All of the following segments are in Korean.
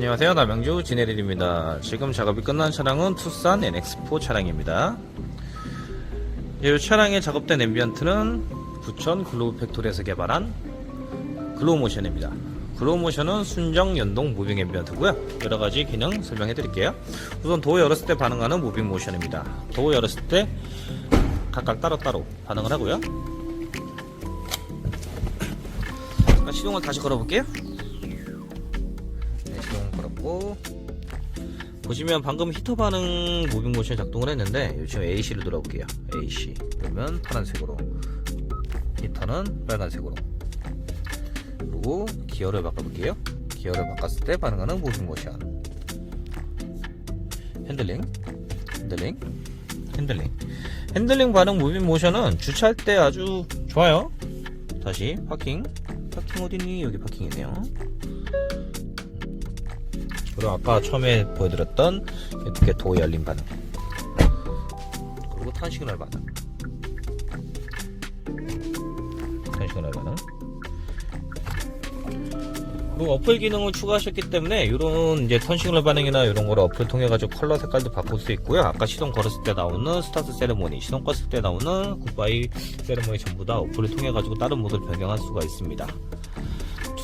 안녕하세요. 남양주 진해릴입니다. 지금 작업이 끝난 차량은 투싼 NX4 차량입니다. 이 차량에 작업된 앰비언트는 부천 글로우 팩토리에서 개발한 글로우 모션입니다. 글로우 모션은 순정 연동 무빙 앰비언트고요. 여러가지 기능 설명해 드릴게요. 우선 도어 열었을 때 반응하는 무빙 모션입니다. 도어 열었을 때 각각 따로따로 반응을 하고요. 자, 시동을 다시 걸어볼게요 보시면 방금 히터 반응 무빙 모션 작동을 했는데 지금 AC를 돌아볼게요. AC 그러면 파란색으로. 히터는 빨간색으로. 그리고 기어를 바꿔볼게요. 기어를 바꿨을 때 반응하는 무빙 모션. 핸들링. 핸들링. 핸들링. 핸들링 반응 무빙 모션은 주차할 때 아주 좋아요. 다시 파킹. 파킹 어디니? 여기 파킹이네요 그리고 아까 처음에 보여드렸던 이렇게 도 열림 반응 그리고 턴 시그널 반응 턴 시그널 반응 그리고 어플 기능을 추가하셨기 때문에 이런 이제 턴 시그널 반응이나 이런 거를 어플 통해 가지고 컬러 색깔도 바꿀 수 있고요. 아까 시동 걸었을 때 나오는 스타트 세레모니 시동 껐을 때 나오는 굿바이 세레모니 전부 다 어플을 통해 가지고 다른 모드를 변경할 수가 있습니다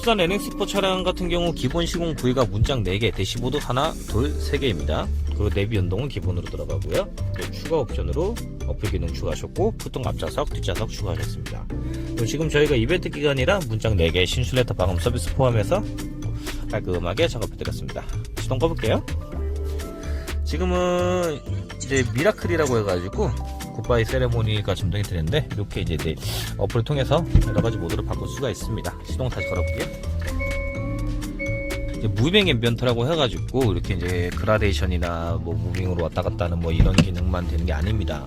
투싼 NX4 차량 같은 경우 기본 시공 부위가 문짝 4개, 대시보드 하나, 둘, 3개입니다. 그리고 내비 연동은 기본으로 들어가고요. 그리고 추가 옵션으로 어플 기능 추가하셨고 푸통 앞좌석, 뒷좌석 추가하셨습니다. 지금 저희가 이벤트 기간이라 문짝 4개, 신슐레터 방음 서비스 포함해서 깔끔하게 작업해드렸습니다. 시동 꺼볼게요. 지금은 이제 미라클이라고 해가지고 굿바이 세레모니가 점등이 되는데 이렇게 이제 내 어플을 통해서 여러 가지 모드로 바꿀 수가 있습니다. 시동 다시 걸어볼게요. 무빙 앰비언트라고 해가지고 이렇게 이제 그라데이션이나 뭐 무빙으로 왔다 갔다 하는 뭐 이런 기능만 되는 게 아닙니다.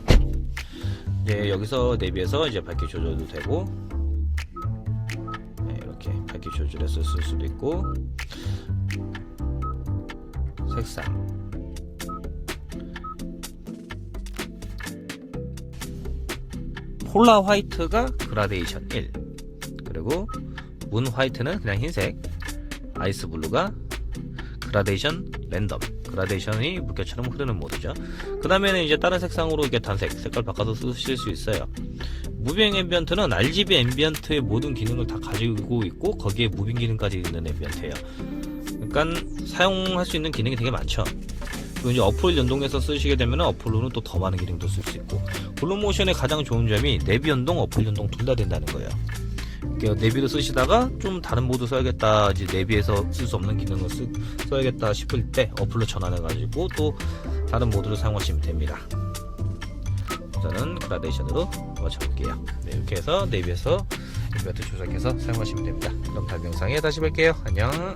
이제 여기서 내비에서 이제 밝기 조절도 되고 네, 이렇게 밝기 조절해서 쓸 수도 있고 색상 폴라 화이트가 그라데이션 1 그리고 문 화이트는 그냥 흰색. 아이스 블루가 그라데이션 랜덤 그라데이션이 물결처럼 흐르는 모드죠. 그 다음에는 이제 다른 색상으로 이게 단색 색깔 바꿔서 쓰실 수 있어요. 무빙 앰비언트는 RGB 앰비언트의 모든 기능을 다 가지고 있고 거기에 무빙 기능까지 있는 앰비언트예요. 그러니까 사용할 수 있는 기능이 되게 많죠 이제 어플 연동해서 쓰시게 되면 어플로는 또 더 많은 기능도 쓸 수 있고 블루모션의 가장 좋은 점이 내비 연동, 어플 연동 둘 다 된다는 거예요. 내비로 쓰시다가 좀 다른 모드 써야겠다, 이제 내비에서 쓸 수 없는 기능을 쓰, 써야겠다 싶을 때 어플로 전환해가지고 또 다른 모드를 사용하시면 됩니다. 우선은 그라데이션으로 맞춰볼게요. 네, 이렇게 해서 내비에서 인버터 조작해서 사용하시면 됩니다. 그럼 다음 영상에 다시 뵐게요. 안녕.